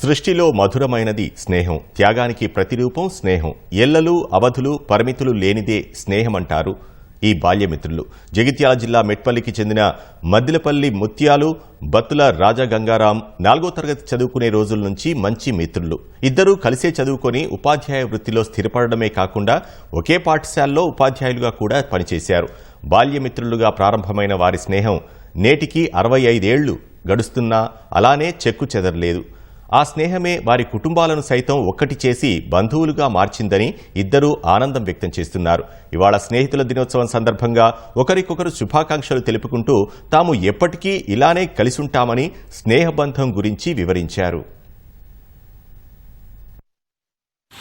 సృష్టిలో మధురమైనది స్నేహం. త్యాగానికి ప్రతిరూపం స్నేహం. ఎల్లలు అవధులు పరిమితులు లేనిదే స్నేహమంటారు ఈ బాల్యమిత్రులు. జగిత్యాల జిల్లా మెట్పల్లికి చెందిన మద్దిలపల్లి ముత్యాలు బత్తుల రాజా గంగారాం నాలుగో తరగతి చదువుకునే రోజుల నుంచి మంచి మిత్రులు. ఇద్దరూ కలిసే చదువుకొని ఉపాధ్యాయ వృత్తిలో స్థిరపడమే కాకుండా ఒకే పాఠశాలలో ఉపాధ్యాయులుగా కూడా పనిచేశారు. బాల్యమిత్రులుగా ప్రారంభమైన వారి స్నేహం నేటికి అరవై ఐదేళ్ళు గడుస్తున్నా అలానే చెక్కు చెదరలేదు. ఆ స్నేహమే వారి కుటుంబాలను సైతం ఒక్కటి చేసి బంధువులుగా మార్చిందని ఇద్దరూ ఆనందం వ్యక్తం చేస్తున్నారు. ఇవాళ స్నేహితుల దినోత్సవం సందర్భంగా ఒకరికొకరు శుభాకాంక్షలు తెలుపుకుంటూ తాము ఎప్పటికీ ఇలానే కలిసుంటామని స్నేహబంధం గురించి వివరించారు.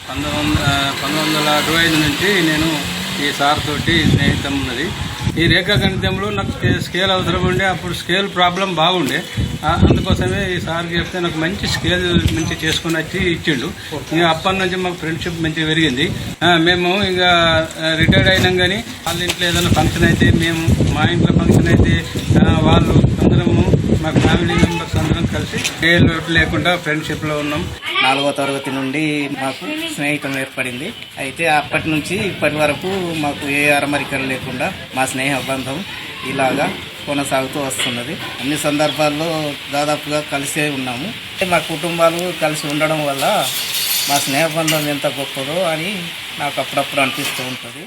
పంతొమ్మిది వందల అరవై ఐదు నుంచి నేను ఈ సార్ తోటి స్నేహితం ఉన్నది ఈ రేఖాగణితంలో నాకు స్కే- స్కేల్ అవసరం ఉండే అప్పుడు స్కేల్ ప్రాబ్లం బాగుండే. అందుకోసమే ఈ సార్కి చెప్తే నాకు మంచి స్కేల్ మంచి చేసుకుని వచ్చి ఇచ్చిండు. ఇంకా అప్పటి నుంచి మాకు ఫ్రెండ్షిప్ మంచిగా పెరిగింది. మేము ఇంకా రిటైర్డ్ అయినాం కానీ వాళ్ళ ఇంట్లో ఏదైనా ఫంక్షన్ అయితే మేము మా ఇంట్లో ఫంక్షన్ అయితే వాళ్ళు అందరము మా ఫ్యామిలీ మెంబర్స్ అందరం కలిసి స్కేల్ లేకుండా ఫ్రెండ్షిప్లో ఉన్నాం. నాలుగో తరగతి నుండి మాకు స్నేహితం ఏర్పడింది. అయితే అప్పటి నుంచి ఇప్పటి వరకు మాకు ఏ అరమరికలు లేకుండా మా స్నేహ బంధం ఇలాగా కొనసాగుతూ వస్తున్నది. అన్ని సందర్భాల్లో దాదాపుగా కలిసే ఉన్నాము. మా కుటుంబాలు కలిసి ఉండడం వల్ల మా స్నేహ బంధం ఎంత గొప్పదో అని నాకు అప్పుడప్పుడు అనిపిస్తూ ఉంటుంది.